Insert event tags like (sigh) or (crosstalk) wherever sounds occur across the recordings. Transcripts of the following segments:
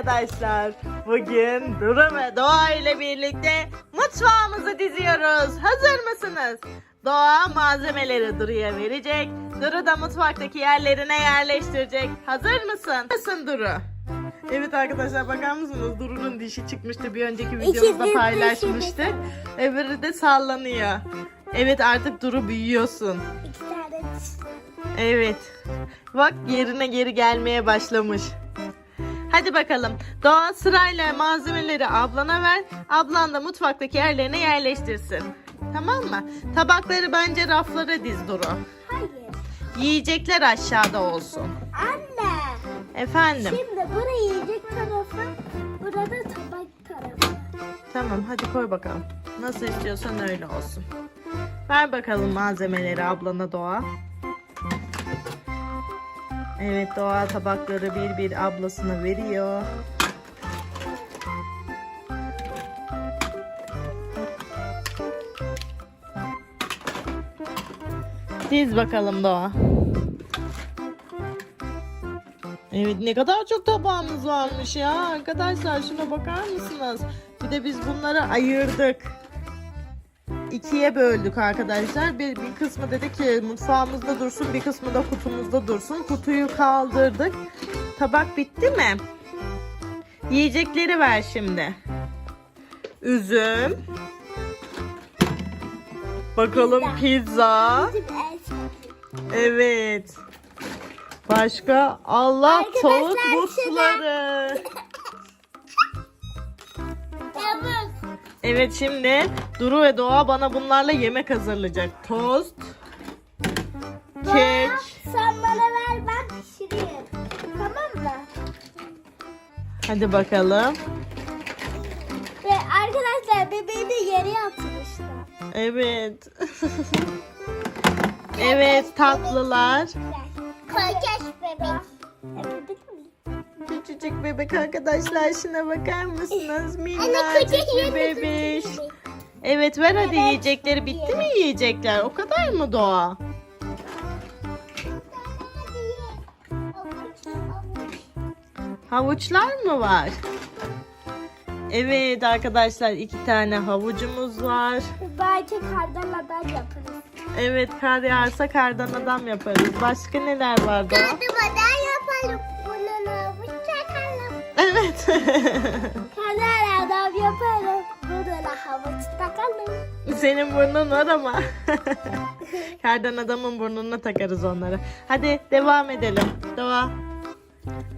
Arkadaşlar bugün Duru ve Doğa ile birlikte mutfağımızı diziyoruz. Hazır mısınız? Doğa malzemeleri Duru'ya verecek. Duru da mutfaktaki yerlerine yerleştirecek. Hazır mısın? Mısın Duru? Evet arkadaşlar bakar mısınız? Duru'nun dişi çıkmıştı. Bir önceki videomuzda İkizin paylaşmıştık. Öbürü de sallanıyor. Evet artık Duru büyüyorsun. İki tane diş. Evet. Bak yerine geri gelmeye başlamış. Hadi bakalım. Doğa sırayla malzemeleri ablana ver. Ablan da mutfaktaki yerlerine yerleştirsin. Tamam mı? Tabakları bence raflara diz Duru. Hayır. Yiyecekler aşağıda olsun. Anne. Efendim. Şimdi burayı yiyecek tarafı, burada tabak tarafı. Tamam hadi koy bakalım. Nasıl istiyorsan öyle olsun. Ver bakalım malzemeleri ablana Doğa. Evet Doğa tabakları bir bir ablasına veriyor. Diz bakalım Doğa. Evet ne kadar çok tabağımız varmış ya arkadaşlar şuna bakar mısınız? Bir de biz bunları ayırdık. İkiye böldük arkadaşlar. Bir, bir kısmı dedi ki mutfağımızda dursun bir kısmı da kutumuzda dursun. Kutuyu kaldırdık. Tabak bitti mi? Yiyecekleri ver şimdi. Üzüm. Bakalım pizza. Evet. Başka Allah tavuk şurada- (laughs) Evet şimdi Duru ve Doğa bana bunlarla yemek hazırlayacak. Tost, kek. Sen bana ver ben pişireyim. Tamam mı? Hadi bakalım. Ve arkadaşlar bebeğimi yere yatırmışlar. Evet. (laughs) evet tatlılar. Kokeş Bebek arkadaşlar şuna bakar mısınız? Minnacık bir bebiş. Evet ver hadi yiyecekleri. Bitti mi yiyecekler? O kadar mı Doğa? Havuçlar mı var? Evet arkadaşlar iki tane havucumuz var. Belki kardan yaparız. Evet kar yağarsa kardan adam yaparız. Başka neler var Doğa? Kardan havuç takalım. Evet. (laughs) Kardan adam yaparım. Bunu havuç takalım. Senin burnun var ama. (laughs) Kardan adamın burnuna takarız onları. Hadi devam edelim. Doğa.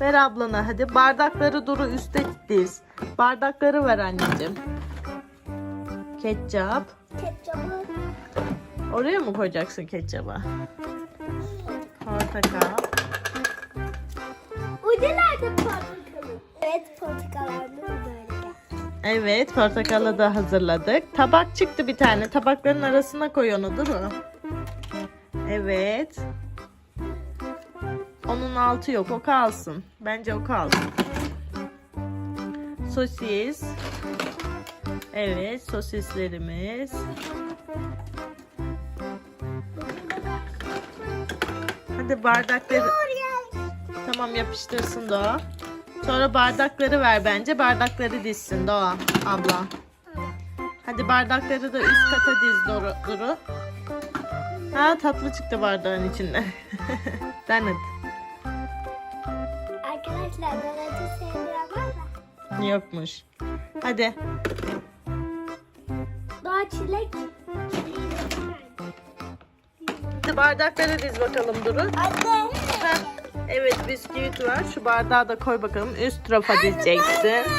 Ver ablana hadi. Bardakları duru üstte diz. Bardakları ver anneciğim. Ketçap. Ketçabı. Oraya mı koyacaksın ketçabı? Portakal. Ucu nerede portakalın? Evet portakalı da hazırladık. Tabak çıktı bir tane. Tabakların arasına koy onu Duru. Evet. Onun altı yok. O kalsın. Bence o kalsın. Sosis. Evet sosislerimiz. Hadi bardakları... Tamam yapıştırsın Doğa. Sonra bardakları ver bence. Bardakları dizsin Doğa abla. Hadi bardakları da üst kata diz Duru. Duru. Ha tatlı çıktı bardağın içinde. (laughs) Donut. Arkadaşlar sevmeyen var da. Yokmuş. Hadi. Doğa çilek. Hadi bardakları diz bakalım Duru. Anne. Evet bisküvit var. Şu bardağı da koy bakalım. Üst rafa dizeceksin.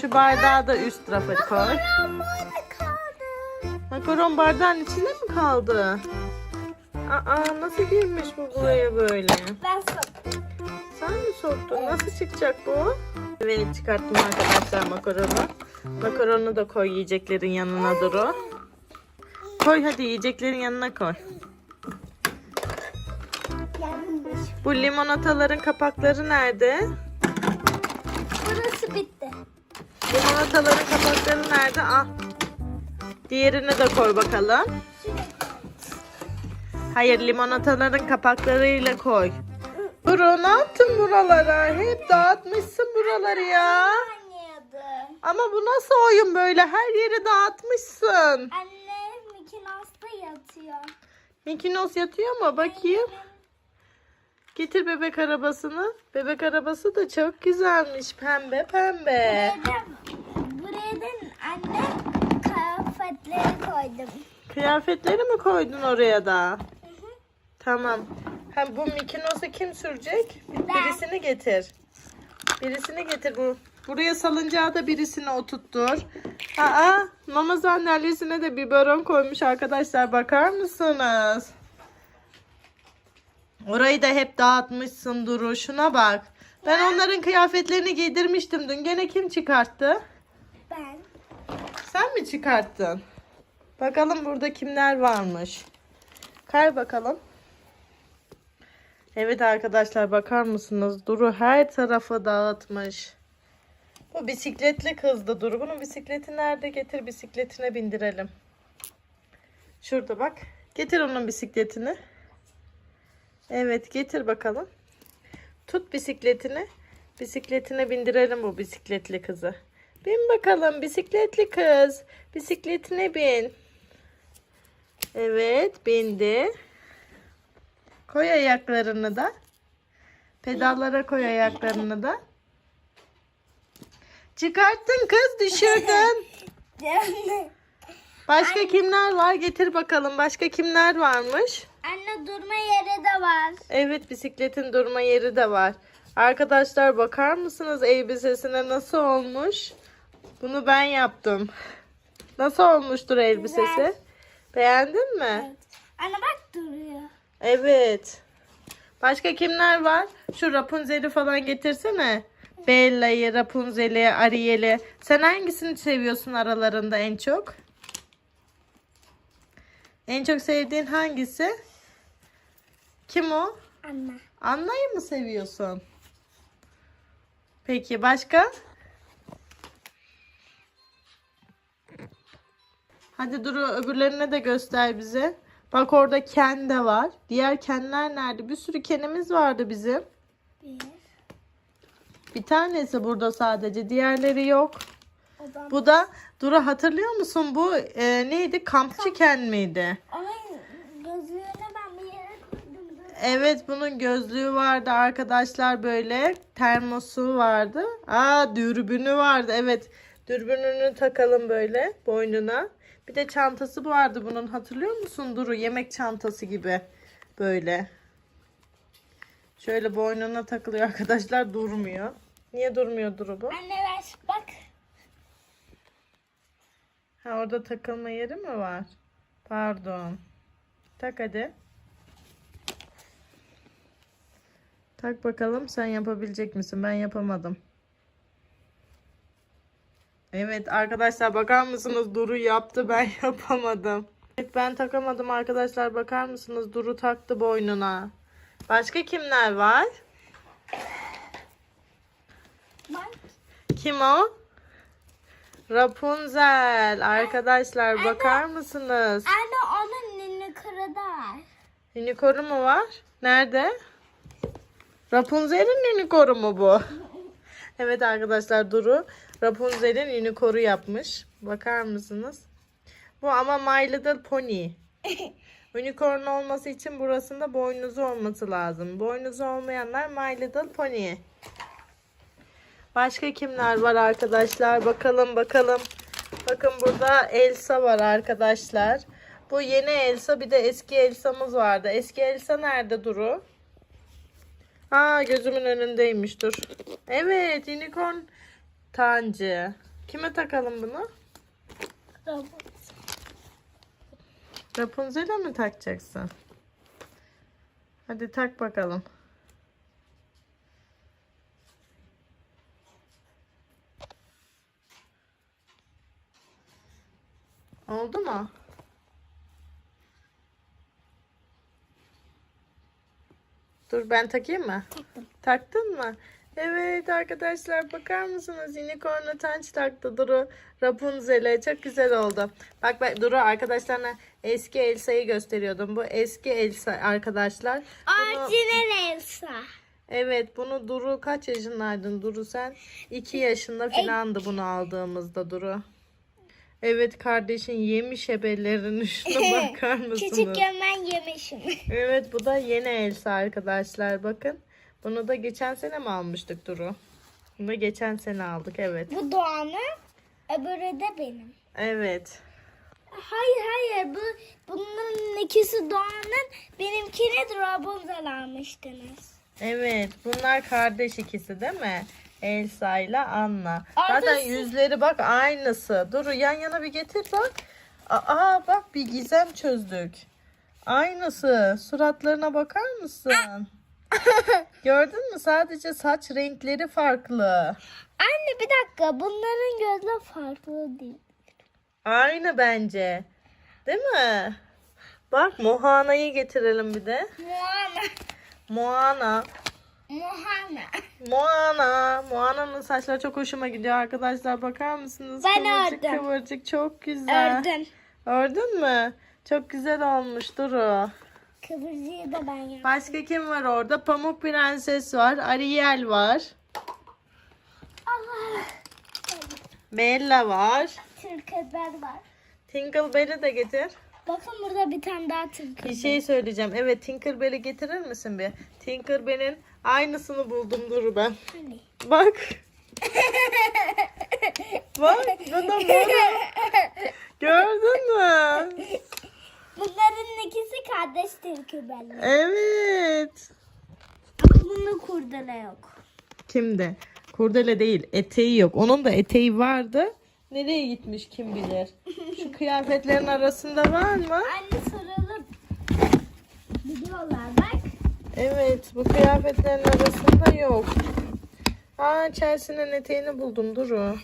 Şu bardağı da üst rafa koy. Makaron bardağın içinde mi kaldı? Aa nasıl girmiş bu buraya böyle? Ben soktum. Sen mi soktun? Nasıl çıkacak bu? Evet çıkarttım arkadaşlar makaronu. Makaronu da koy yiyeceklerin yanına Duru. Koy hadi yiyeceklerin yanına koy. Bu limonataların kapakları nerede? Burası bitti. Limonataların kapakları nerede? Ah. Diğerini de koy bakalım. Hayır limonataların kapaklarıyla koy. Duru ne yaptın buralara? Hep dağıtmışsın buraları ya. Ama bu nasıl oyun böyle? Her yeri dağıtmışsın. Anne Mouse'da yatıyor. Mikinos yatıyor mu? Bakayım. Getir bebek arabasını. Bebek arabası da çok güzelmiş. Pembe pembe. Buraya da, anne kıyafetleri koydum. Kıyafetleri mi koydun oraya da? Tamam. Hem bu Mikinos'u kim sürecek? Ben. Birisini getir. Birisini getir bu. Buraya salıncağı da birisini oturttur. Aa, mama sandalyesine de biberon koymuş arkadaşlar. Bakar mısınız? Orayı da hep dağıtmışsın Duru. Şuna bak. Ben onların kıyafetlerini giydirmiştim dün. Gene kim çıkarttı? Ben. Sen mi çıkarttın? Bakalım burada kimler varmış. Kay bakalım. Evet arkadaşlar bakar mısınız? Duru her tarafı dağıtmış. Bu bisikletli kızdı Duru. Bunun bisikleti nerede? Getir bisikletine bindirelim. Şurada bak. Getir onun bisikletini. Evet getir bakalım. Tut bisikletini. Bisikletine bindirelim bu bisikletli kızı. Bin bakalım bisikletli kız. Bisikletine bin. Evet bindi. Koy ayaklarını da. Pedallara koy ayaklarını da. Çıkarttın kız düşürdün. (laughs) Başka kimler var? Getir bakalım. Başka kimler varmış? Anne durma yeri de var. Evet bisikletin durma yeri de var. Arkadaşlar bakar mısınız elbisesine nasıl olmuş? Bunu ben yaptım. Nasıl olmuştur elbisesi? Güzel. Beğendin mi? Anne bak duruyor. Evet. Başka kimler var? Şu Rapunzel'i falan getirsene. Bella'yı, Rapunzel'i, Ariel'i. Sen hangisini seviyorsun aralarında en çok? En çok sevdiğin hangisi? Kim o? Anne. Anna'yı mı seviyorsun? Peki başka? Hadi Duru öbürlerine de göster bize. Bak orada Ken de var. Diğer Kenler nerede? Bir sürü Ken'imiz vardı bizim. Bir. Bir tanesi burada sadece. Diğerleri yok. Bu da Duru hatırlıyor musun? Bu e, neydi? Kampçı Ken miydi? Onun gözlüğünü ben bir yere koydum. Dur. Evet bunun gözlüğü vardı arkadaşlar böyle. Termosu vardı. Aa dürbünü vardı. Evet. Dürbününü takalım böyle boynuna. Bir de çantası vardı bunun. Hatırlıyor musun Duru? Yemek çantası gibi. Böyle. Şöyle boynuna takılıyor arkadaşlar. Durmuyor. Niye durmuyor Duru bu? Anne ver bak. Ha orada takılma yeri mi var? Pardon. Tak hadi. Tak bakalım sen yapabilecek misin? Ben yapamadım. Evet arkadaşlar bakar mısınız? Duru yaptı ben (laughs) yapamadım. Evet ben takamadım arkadaşlar bakar mısınız? Duru taktı boynuna. Başka kimler var? Kim o? Rapunzel. Arkadaşlar bakar mısınız? Anne onun nini kırıda. Unikoru mu var? Nerede? Rapunzel'in unikoru mu bu? (laughs) evet arkadaşlar Duru Rapunzel'in unikoru yapmış. Bakar mısınız? Bu ama My Little Pony. (laughs) Unicorn olması için burasında boynuzu olması lazım. Boynuzu olmayanlar My Little Pony. Başka kimler var arkadaşlar? Bakalım bakalım. Bakın burada Elsa var arkadaşlar. Bu yeni Elsa bir de eski Elsa'mız vardı. Eski Elsa nerede Duru? Aa gözümün önündeymiş dur. Evet unicorn tancı. Kime takalım bunu? Rapunzel'e mi takacaksın? Hadi tak bakalım. Oldu mu? Dur ben takayım mı? Taktım. Taktın mı? Evet arkadaşlar bakar mısınız? Unicorn'a tanç taktı Duru Rapunzel'e. Çok güzel oldu. Bak bak Duru arkadaşlarına eski Elsa'yı gösteriyordum. Bu eski Elsa arkadaşlar. Bunu- Orijinal Elsa. Evet bunu Duru kaç yaşındaydın Duru sen? 2 yaşında filandı bunu aldığımızda Duru. Evet kardeşin yemiş ebelerini şuna (laughs) (laughs) bakar mısınız? Küçükken ben yemişim. (laughs) Evet bu da yeni Elsa arkadaşlar bakın. Bunu da geçen sene mi almıştık Duru? Bunu da geçen sene aldık evet. Bu Doğan'ın, öbürü de benim. Evet. Hayır hayır bu bunların ikisi Doğan'ın benimkini Rapunzel almıştınız. Evet bunlar kardeş ikisi değil mi? Elsa ile Anna. Zaten Arkadaşı- yüzleri bak aynısı. Duru yan yana bir getir bak. Aa bak bir gizem çözdük. Aynısı. Suratlarına bakar mısın? (laughs) Gördün mü? Sadece saç renkleri farklı. Anne bir dakika bunların gözleri farklı değil. Aynı bence. Değil mi? Bak Mohana'yı getirelim bir de. Moana. Moana. Mohana. Moana. Moana'nın saçları çok hoşuma gidiyor arkadaşlar. Bakar mısınız? Ben kıvırcık ördüm. kıvırcık çok güzel. Ördüm. Ördün mü? Çok güzel olmuş Duru. Kıvırcığı da ben yaptım. Başka kim var orada? Pamuk Prenses var. Ariel var. Allah. Bella var. Tırkızlar var. Tinkerbell'i de getir. Bakın burada bir tane daha tırkız. Bir şey söyleyeceğim. Evet Tinkerbell'i getirir misin bir? Tinkerbell'in aynısını buldum Duru ben. Hani? Bak. Bak bu da Mora. Gördün mü? Bunların ikisi kardeş tırkızlar. Evet. Bunda kurdele yok. Kimde? Kurdele değil. Eteği yok. Onun da eteği vardı. Nereye gitmiş kim bilir. Şu kıyafetlerin arasında var mı? Anne soralım. Biliyorlar bak. Evet. Bu kıyafetlerin arasında yok. Aa Chelsea'nin eteğini buldum. Duru.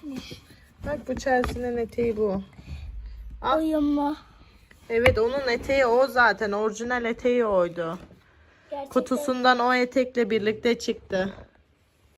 Bak bu Chelsea'nin eteği bu. Al. Uyumlu. Evet onun eteği o zaten. Orijinal eteği oydu. Gerçekten. Kutusundan o etekle birlikte çıktı.